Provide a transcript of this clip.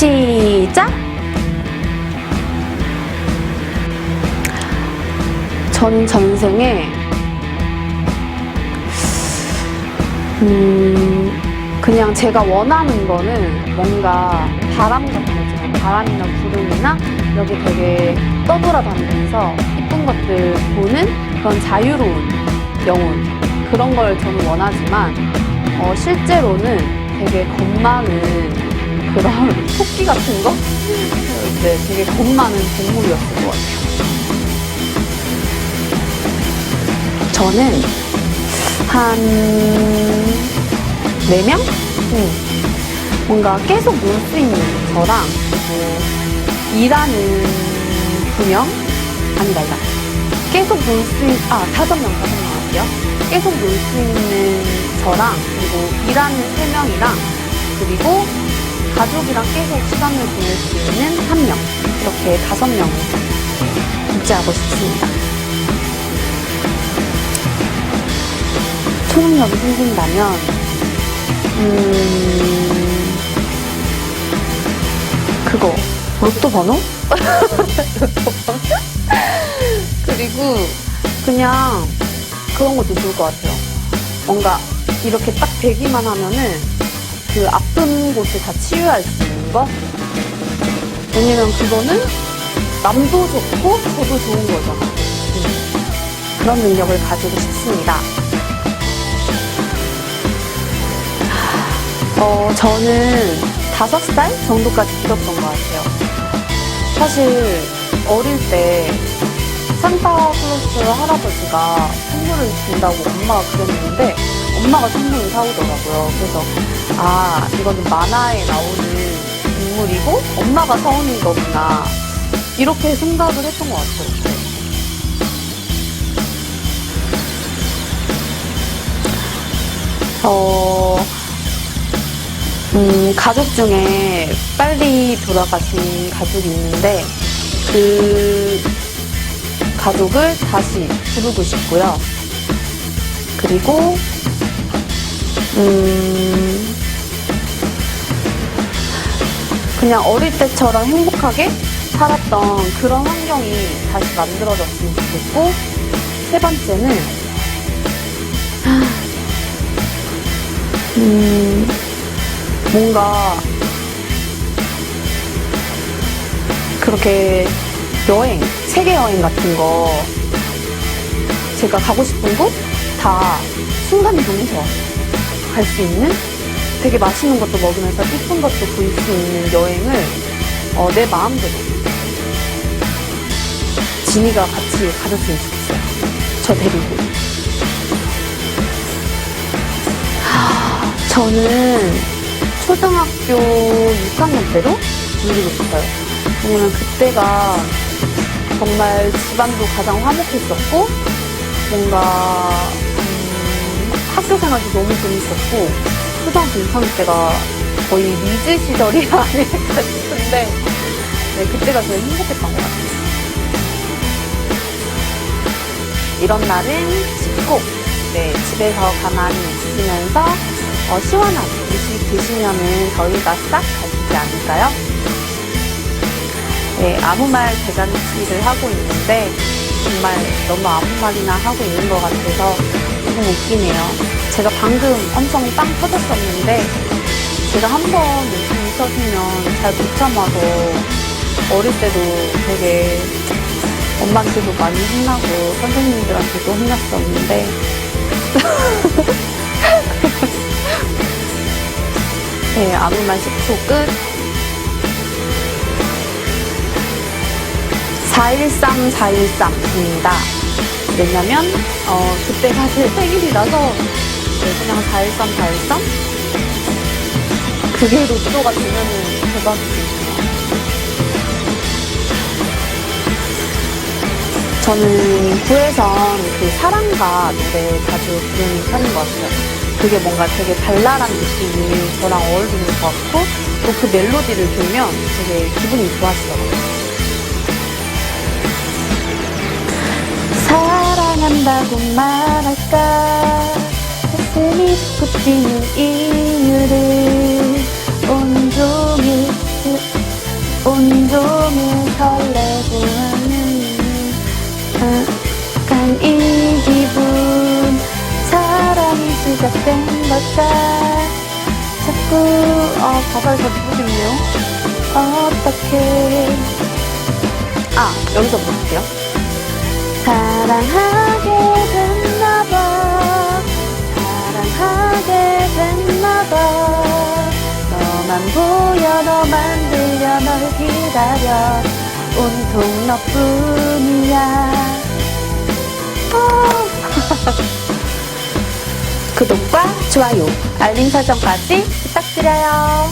시작! 전 전생에 음, 그냥 제가 원하는 거는 뭔가 바람 같은 거 있잖아요. 바람이나 구름이나 여기 되게 떠돌아다니면서 이쁜 것들 보는 그런 자유로운 영혼. 그런 걸 저는 원하지만, 어, 실제로는 되게 겁 많은 그런 토끼 같은 거? 네, 되게 겁 많은 동물이었을 것 같아요. 저는 한 4명? 응. 뭔가 계속 놀 수 있는 저랑 그리고 일하는 2명? 아니다, 아니다. 계속 놀 수 있는, 아, 5명, 5명 할게요. 계속 놀 수 있는 저랑 그리고 일하는 3명이랑 그리고 가족이랑 계속 시간을 보낼 수 있는 1명. 이렇게 5명을 유지하고 싶습니다. 초능력이 생긴다면, 음, 그거, 로또 번호? 그리고, 그냥, 그런 것도 좋을 것 같아요. 뭔가, 이렇게 딱 대기만 하면은, 그 아픈 곳을 다 치유할 수 있는 거? 왜냐면 그거는, 남도 좋고, 저도 좋은 거잖아. 음. 그런 능력을 가지고 싶습니다. 어, 저는 다섯 살 정도까지 들었던 것 같아요. 사실, 어릴 때, 산타 클로스 할아버지가 선물을 준다고 엄마가 그랬는데, 엄마가 선물을 사오더라고요. 그래서, 아, 이거는 만화에 나오는 동물이고, 엄마가 사오는 거구나. 이렇게 생각을 했던 것 같아요. 어, 음, 가족 중에 빨리 돌아가신 가족이 있는데, 그 가족을 다시 부르고 싶고요. 그리고, 음, 그냥 어릴 때처럼 행복하게 살았던 그런 환경이 다시 만들어졌으면 좋겠고, 세 번째는, 음, 뭔가 그렇게 여행, 세계 여행 같은 거 제가 가고 싶은 곳 다 순간이동해서 갈 수 있는 되게 맛있는 것도 먹으면서 이쁜 것도 볼 수 있는 여행을 어, 내 마음대로 지니가 같이 가졌으면 좋겠어요. 저 데리고. 하, 저는 초등학교 6학년 때로 누리고 싶어요. 왜냐면 그때가 정말 집안도 가장 화목했었고, 뭔가, 음, 학교 생활도 너무 재밌었고, 초등학교 6학년 때가 거의 리즈 시절이 아닐까 싶은데, 네, 그때가 제일 행복했던 것 같아요. 이런 날은 집 네, 집에서 가만히 있으면서 어, 시원한 음식 드시면은 더위가 싹 가시지 않을까요? 네, 아무 말 대잔치를 하고 있는데 정말 너무 아무 말이나 하고 있는 것 같아서 조금 웃기네요. 제가 방금 엄청 빵 터졌었는데 제가 한번 웃음이 터지면 잘 못 참아서 어릴 때도 되게 엄마한테도 많이 혼나고 선생님들한테도 혼났었는데 네, 아무 말 10초 끝. 413, 413입니다. 왜냐면, 어, 그때 사실 생일이라서, 네, 그냥 413, 413? 그게 로또가 되면은 대박이죠. 저는 구에선 그 사랑가 노래 자주 부르는 편인 것 같아요. 그게 뭔가 되게 발랄한 느낌이 저랑 어울리는 것 같고 또 그 멜로디를 들으면 되게 기분이 좋아지더라고요. 한다고 말할까? 가슴이 솟구치는 이유를 온종일 그 온종일 설레고 하는 약간 이 기분. 사랑이 시작된 걸까? 자꾸 어 가사를 잘 모르겠네요. 어떻게 아 여기서 볼게요. 사랑하 만 들려 널 기다려. 온통 너뿐이야. 어. 구독과 좋아요 알림 설정까지 부탁드려요